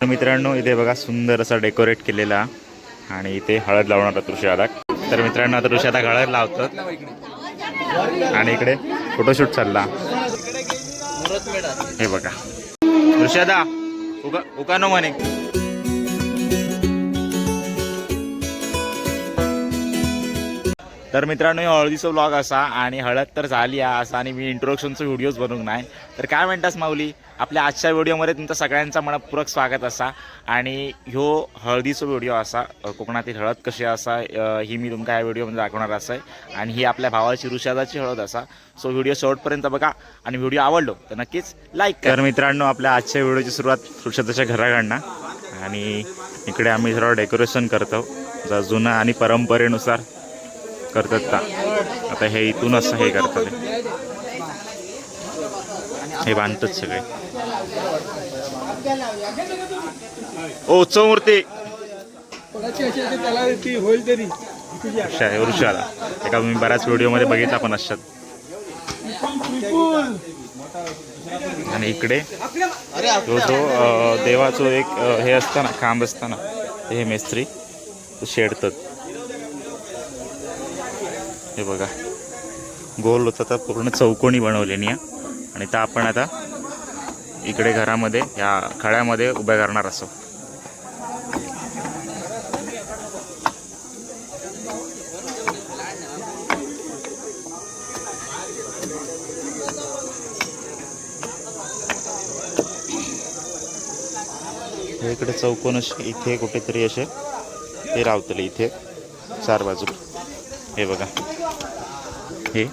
तर मित्रांनो इथे बघा सुंदर असा डेकोरेट केलेला आणि इथे हळद लावणार होता तर मित्रांनो आता ऋषादा हळद लावतात. आणि इकडे फोटोशूट चालला. हे बघा. ऋषादा उका उकानो म्हणे. तर मित्रांनो हळदीचं हळदीचा व्लॉग असा आणि हळद तर झाली आहे असा आणि मी इंट्रोडक्शनचं व्हिडिओज बनवून नाही. तर काय म्हणतास माऊली? आपल्या आजच्या व्हिडिओमध्ये तुमचा सगळ्यांचा मनपूरक स्वागत असा आणि ह्यो हळदीचा व्हिडिओ असा कोकणातील हळद कशी असा ही मी तुमका ह्या व्हिडिओमध्ये दाखवणार असं आहे आणि ही आपल्या भावाची ऋषादाची हळद असा. सो व्हिडिओ शेवटपर्यंत बघा आणि व्हिडिओ आवडलो तर नक्कीच लाईक तर मित्रांनो आपल्या आजच्या व्हिडिओची सुरुवात ऋषादाच्या घराकडनं. आणि इकडे आम्ही जरा डेकोरेशन करतो. जर जुनं आणि परंपरेनुसार करतात का? आता हे इथून असं हे करतात. हे. बांधतात सगळे. ओ उत्सव मूर्ती होईल तरी अशा आहे, वृषाला एका मी बऱ्याच व्हिडिओमध्ये बघितला पण असतात. आणि इकडे तो जो देवाचो एक हे असतं ना खांब असतं ना ते हे मेस्त्री शेडतात. हे बघा. गोल होता तर पूर्ण चौकोनी बनवलेली आहे आणि तर आपण आता इकडे घरामध्ये या खळ्यामध्ये उभ्या करणार असो. हे इकडे चौकोन असे इथे कुठेतरी असे ते रावतले इथे चार बाजू. हे बघा. हे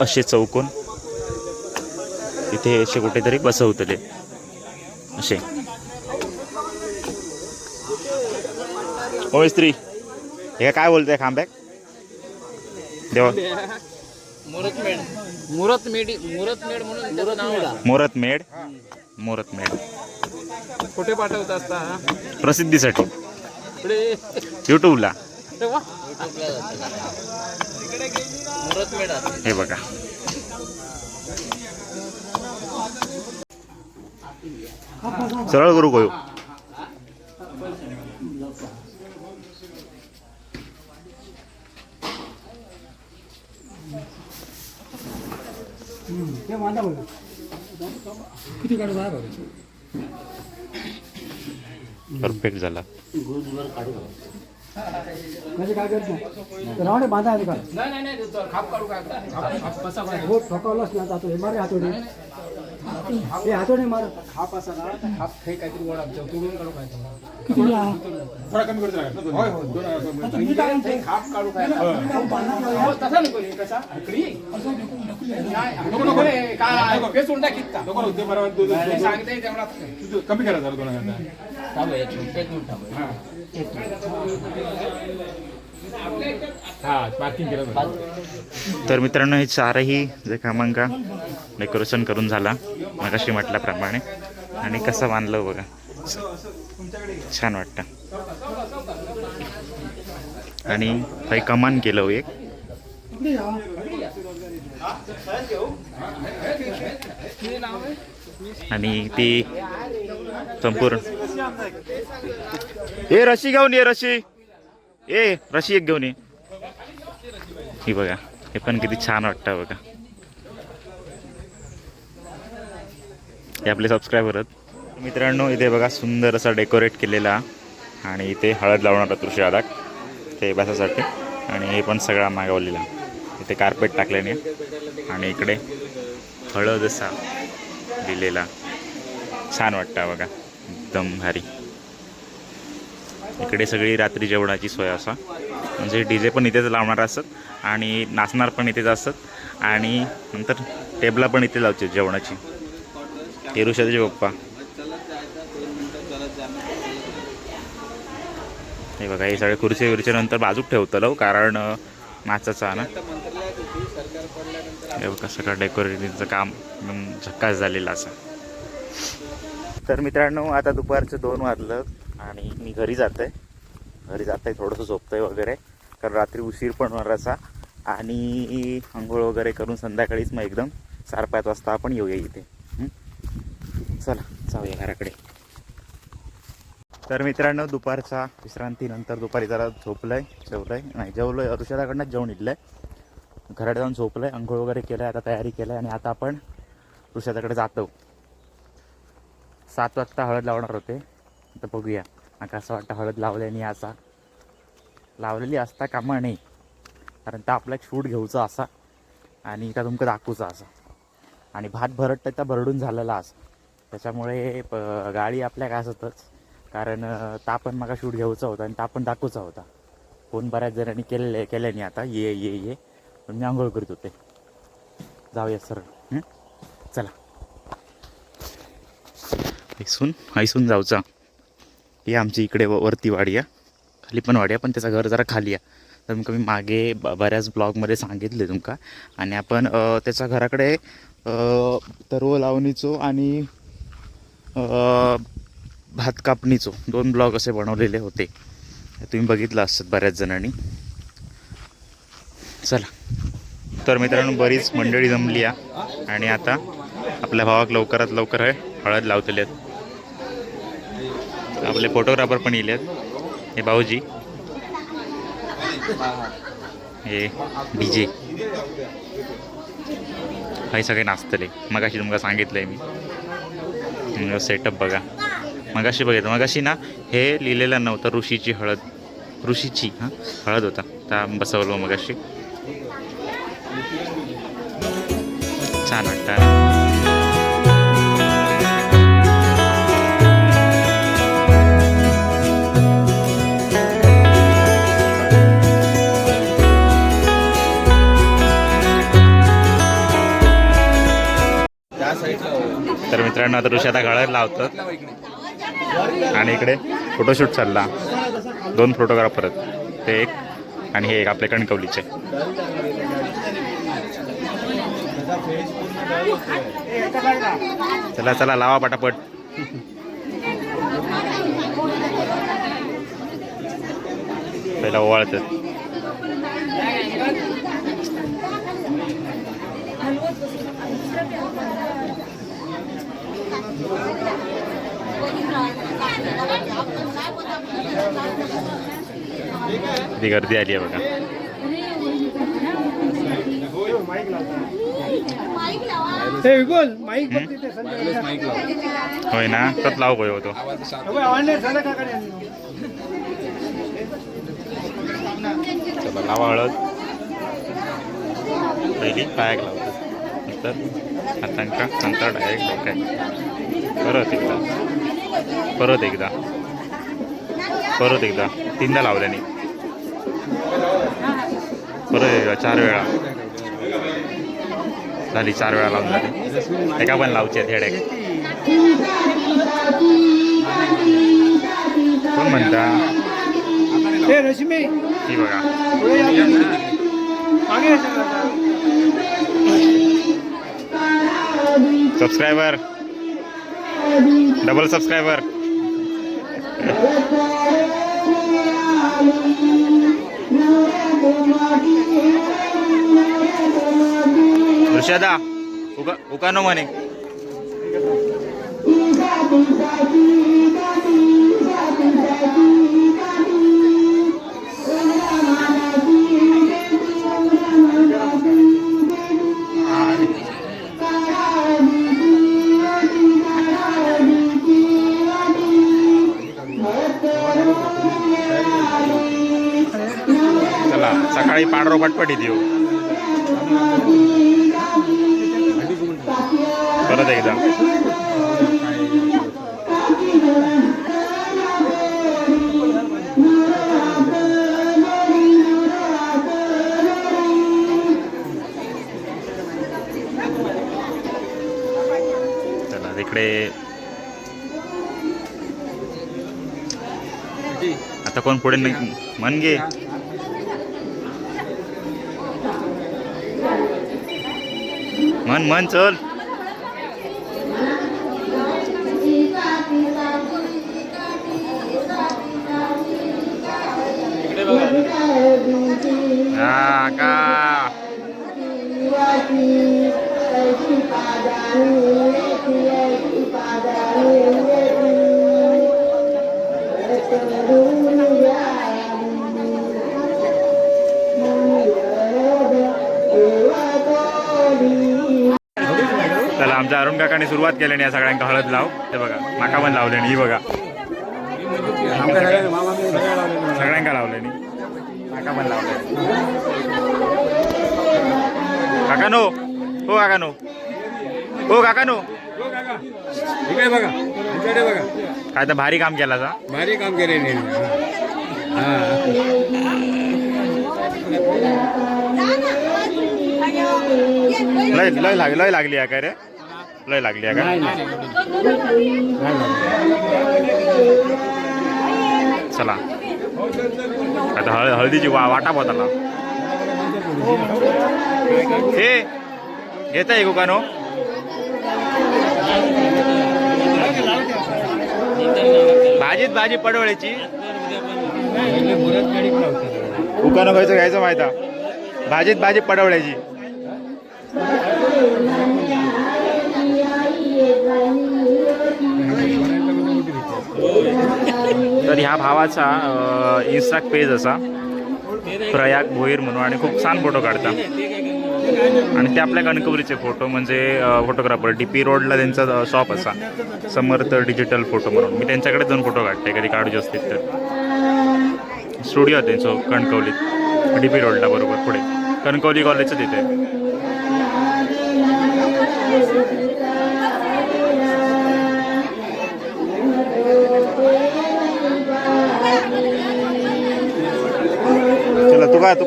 असे चौकोन. इथे असे कुठेतरी बसवतले. असे. ओ स्त्री. हे काय बोलतंय खांब्याक देवा. मुरत मेड मुरत मेडी मुरत मेड म्हणून त्याचं नाव आहे. मोरत मेड. मोरत मेड. कुठे पाठवत असता? प्रसिद्धीसाठी. युट्यूबला हे बघा. सरळ करू गयो. किती काढू परफेक्ट झाला. म्हणजे काय करत? नाही रावणे बांधा आहे का? नाही नाही खाप काढू? हो ठोकावलाच ना आता हे मारे हातोडे. हे हातोडे मार. खाप असा ना खाप हे काहीतरी वडा तोडून काढू काय थोडा कमी करतो होय होय. खाप काढू काय? हो, तसा नको रे, कसा? इकडे ये. नाही, नको नको रे, काय पेच उलटा कित्ता. नाही, सांगते तेवढा. कमी करा जरा दोन हजार. थांबा, एक मिनिट, एक मिनिट थांबा. तर मित्रांनो हे चारही जे कामांका डेकोरेशन करून झाला मगाशी म्हटल्याप्रमाणे. आणि कसं बांधलं बघा. छान वाटतं. आणि काही कमान केलं हो एक. आणि ती संपूर्ण ए रशी घेऊन ये रशी. ए रशी एक घेऊन ये. ही बघा हे पण किती छान वाटतं बघा. हे आपले सबस्क्रायबर आहेत. मित्रांनो इथे बघा सुंदर असा डेकोरेट केलेला आणि इथे हळद लावणार तुळशी आदाक ते बसासाठी. आणि हे पण सगळा मागवलेला. इथे कार्पेट टाकल्याने. आणि इकडे हळद असा दिलेला. छान वाटतं बघा. एकदम भारी. इकडे सगळी रात्री जेवणाची सोय असा. म्हणजे डी जे पण इथेच लावणार असत आणि नाचणार पण इथेच असत आणि नंतर टेबला पण इथे लावते जेवणाची. तेरुशाचे पप्पा. हे बघा हे सगळे खुर्ची विरची नंतर बाजूक ठेवतलो कारण नाचाचा ना. हे बघा सगळं डेकोरेटिंगचं काम एकदम झक्कास झालेलं असं. तर मित्रांनो आता दुपारचं दोन वाजलं आणि मी घरी जात आहे घरी जात आहे थोडंसं झोपतंय वगैरे कारण रात्री उशीर पण होणार असा. आणि आंघोळ वगैरे करून संध्याकाळीच मग एकदम चार पाच वाजता आपण येऊया इथे. चला जाऊया घराकडे. तर मित्रांनो दुपारचा विश्रांतीनंतर दुपारी जरा झोपलंय जेवलंय. नाही जेवलोय ऋषादाकडनंच जेवण इथलंय घराकडे जाऊन झोपलंय आंघोळ वगैरे केलंय आता तयारी केलंय आणि आता आपण ऋषादाकडे जातो. सात वाजता हळद लावणार होते. तर बघूया. मला असं वाटतं हळद लावल्याने असा. लावलेली असता कामा नाही कारण तर आपला एक शूट घेऊचा असा. आणि का तुमका दाखवूचा असा. आणि भात भरट तर भरडून झालेला असा. त्याच्यामुळे प गाडी आपल्या काय असतच कारण ता पण मागा शूट घेऊचा होता आणि ता पण दाखवूचा होता. फोन बऱ्याच जणांनी केलेले केल्याने आता. ये ये ये. मी आंघोळ करीत होते. जाऊया सर चला ऐसून ऐसून जाऊचा. ही आमची इकडे व- वरती वाडी आहे. खाली पण वाडी आहे पण त्याचं घर जरा खाली आहे. तर तुमका मी मागे ब- बऱ्याच ब्लॉगमध्ये सांगितले तुमका. आणि आपण त्याच्या घराकडे तरव लावणीचो आणि भात कापणीचो. दोन ब्लॉग असे बनवलेले होते. तुम्ही बघितलं असतात बऱ्याच जणांनी. चला. तर मित्रांनो बरीच मंडळी जमली आहे. आणि आता आपल्या भावाक लवकरात लवकर हळद लावलेले आहेत. आपले फोटोग्राफर पण येले आहेत हे भाऊजी. हे डीजे हे सगळे नाचतले. मगाशी तुमका सांगितलंय मी. सेटअप बघा. मगाशी बघितलं. मगाशी ना हे लिहिलेलं नव्हतं ऋषीची हळद. ऋषीची हां? हळद होता. त्या बसवलं मगाशी. छान वाटतं. तर मित्रांनो आता ऋषी आता गळ्यात लावतात आणि इकडे फोटोशूट चालला. दोन फोटोग्राफर आहेत. ते एक आणि हे एक आपले कणकवलीचे. चला चला लावा पटापट. पहिला ओवाळतात किती गर्दी आली आहे बघा. ते. होय ना? तर लाव होय होतो? चला लावा हळद. पहिली पायाक लावतो. नंतर हातांका नंतर डायरेक्ट डोक्यात परत एकदा. परत एकदा. परत एकदा. तीनदा लावल्याने परत एकदा चार वेळा. झाली चार वेळा लावून झाली. एका पण लावची आहेत हेडेक कोण म्हणता? ए, रश्मी. ती बघा. सबस्क्रायबर डबल सबस्क्रायबर ऋषदा उका उकानो म्हणे सकाळी पांढरो पटपटीत येऊ परत एकदा. चला तिकडे. आता कोण पुढे नाही मन घे. मन मन चल. हा का? आमच्या अरुण काकाने सुरुवात केली या सगळ्यांका हळद लाव. हे बघा माका पण लावले ही बघा. सगळ्यांका लावले माका पण लावले. काकानो हो काकानो. हो काकानो. इकडे बघा. आमच्याकडे बघा. काय तर भारी काम केला सा भारी काम केले लय लय लाग लय लागली आहे काय रे? लय लागली आहे का? चला. आता हळ हळदीची वा वाटा बोताला हे घेत आहे गुकानो भाजीत भाजी पडवळ्याची. उकानो खायचं घ्यायचं माहिता भाजीत भाजी पडवळ्याची. ह्या भावाचा इन्स्टा पेज असा. प्रयाग भोईर म्हणून आणि खूप छान फोटो काढता. आणि ते आपल्या कणकवलीचे फोटो म्हणजे फोटोग्राफर डी पी रोडला त्यांचा शॉप असा. समर्थ डिजिटल फोटो म्हणून. मी त्यांच्याकडे दोन फोटो काढते कधी काढूचे असतील तर. स्टुडिओ त्यांचं कणकवलीत डी पी रोडला बरोबर पुढे. कणकवली कॉलेजचं तिथे.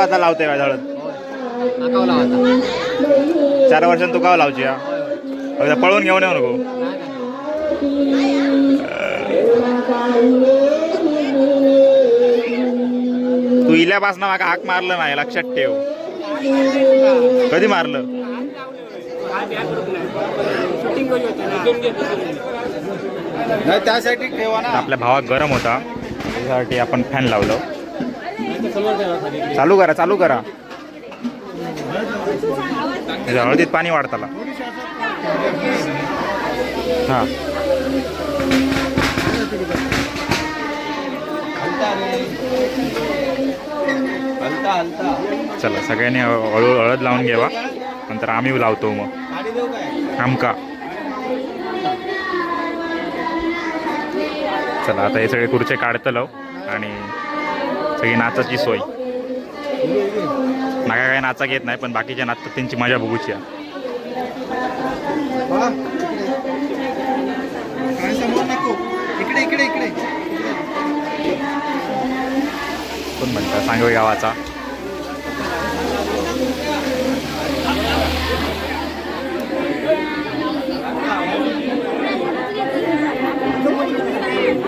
तुका आता लावते का हळद चार वर्षांनी तुका लावची हा. पळवून घेऊन येऊ नको. तू इल्यापासनं माका हाक मारलं नाही लक्षात ठेव. कधी मारलं? त्यासाठी ठेवा ना. आपल्या भावात गरम होता त्यासाठी आपण फॅन लावलं. चालू करा चालू करा. हळदीत पाणी वाढताला. हा. चला सगळ्यांनी हळू हळद लावून घ्यावा नंतर आम्ही लावतो मग. आमका. चला आता हे सगळे खुर्चे काढतलो आणि सगळी नाचाची सोय. नाका काय नाचा घेत नाही पण बाकीच्या नाचतात त्यांची मजा बघूची इकडे इकडे इकडे. कोण म्हणतात सांगवे गावाचा.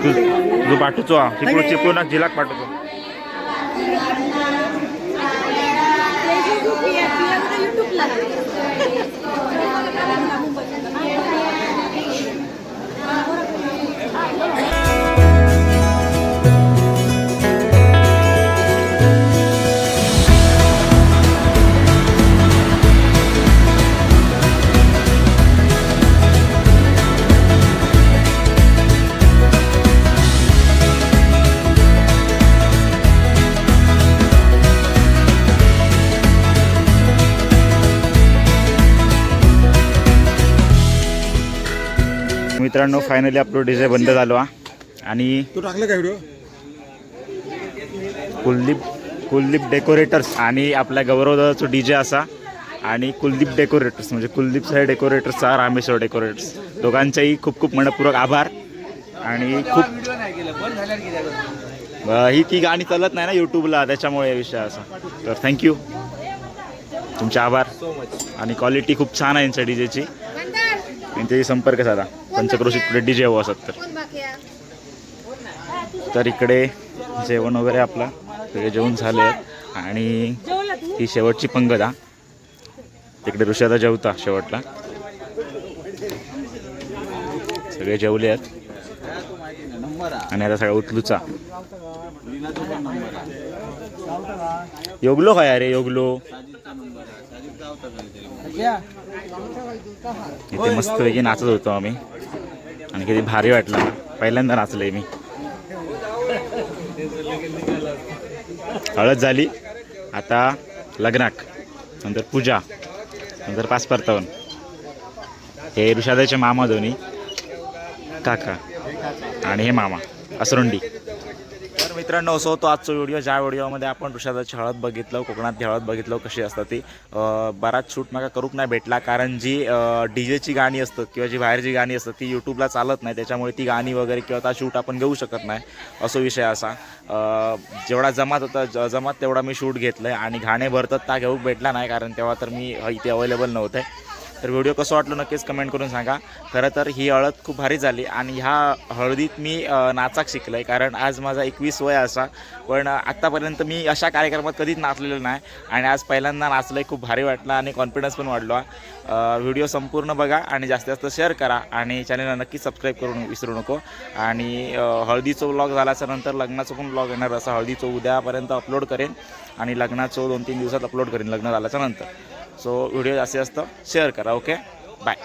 तू पाठवतो. चिपळूण चिपळूण जिल्हात पाठवतो. Cuéntanos. मित्रांनो फायनली आपलं डीजे बंद झालो हा. आणि तू टाकलं का व्हिडिओ कुलदीप कुलदीप डेकोरेटर्स आणि आपल्या गौरवदाचा डी जे असा आणि कुलदीप डेकोरेटर्स म्हणजे कुलदीप साहेब डेकोरेटर्सचा रामेश्वर डेकोरेटर्स दोघांचाही खूप खूप मनपूर्वक आभार आणि खूप ही ती गाणी चालत नाही ना यूट्यूबला त्याच्यामुळे हा विषय असा. तर थँक्यू तुमचे आभार. आणि क्वालिटी खूप छान आहे यांच्या डी जेची त्यांच्याशी संपर्क साधा. पंचक्रोशीत पुढे डी जे हवं असत तर. तर इकडे जेवण वगैरे आपला सगळे जेवण झाले आणि ही शेवटची पंगत हा तिकडे ऋषादा जेवता शेवटला. सगळे जेवले आहेत. आणि आता सगळा उतलूचा. योगलो काय अरे योगलो? इथे मस्तपैकी नाचत होतो आम्ही. आणि किती भारी वाटलं. पहिल्यांदा नाचलंय मी. हळद झाली. आता लग्नाक. नंतर पूजा. नंतर पाच परतावन. हे ऋषादाचे मामा दोन्ही. काका. आणि हे मामा. असरुंडी. तर मित्रांनो असो तो आजचा व्हिडिओ ज्या व्हिडिओमध्ये आपण ऋषादाची हळद बघितलं कोकणातली हळद बघितलं कशी असतात ती बराच शूट मला करूक नाही भेटला कारण जी डी जेची गाणी असतात किंवा जी बाहेरची गाणी असतात ती यूट्यूबला चालत नाही त्याच्यामुळे ती गाणी वगैरे किंवा त्या शूट आपण घेऊ शकत नाही असो विषय असा. जेवढा जमात होता ज- जमात तेवढा मी शूट घेतलं आहे आणि घाणे भरतात त्या घेऊक भेटला नाही कारण तेव्हा तर मी इथे अवेलेबल नव्हते. तर व्हिडिओ कसं वाटलं नक्कीच कमेंट करून सांगा. खरं तर ही हळद खूप भारी झाली आणि ह्या हळदीत मी नाचाक शिकलं आहे कारण आज माझा एकवीस वय असा पण आत्तापर्यंत मी अशा कार्यक्रमात कधीच नाचलेलो नाही. आणि आज पहिल्यांदा नाचलं आहे खूप भारी वाटलं आणि कॉन्फिडन्स पण वाढलो. आहे व्हिडिओ संपूर्ण बघा आणि जास्तीत जास्त शेअर करा आणि चॅनलला नक्की सबस्क्राईब करून विसरू नको. आणि हळदीचं व्लॉग झाल्याच्यानंतर लग्नाचं पण व्लॉग येणार. असं हळदीचं उद्यापर्यंत अपलोड करेन आणि लग्नाचं दोन तीन दिवसात अपलोड करेन लग्न झाल्याच्यानंतर. सो व्हिडिओ जास्तीत जास्त शेअर करा ओके? बाय.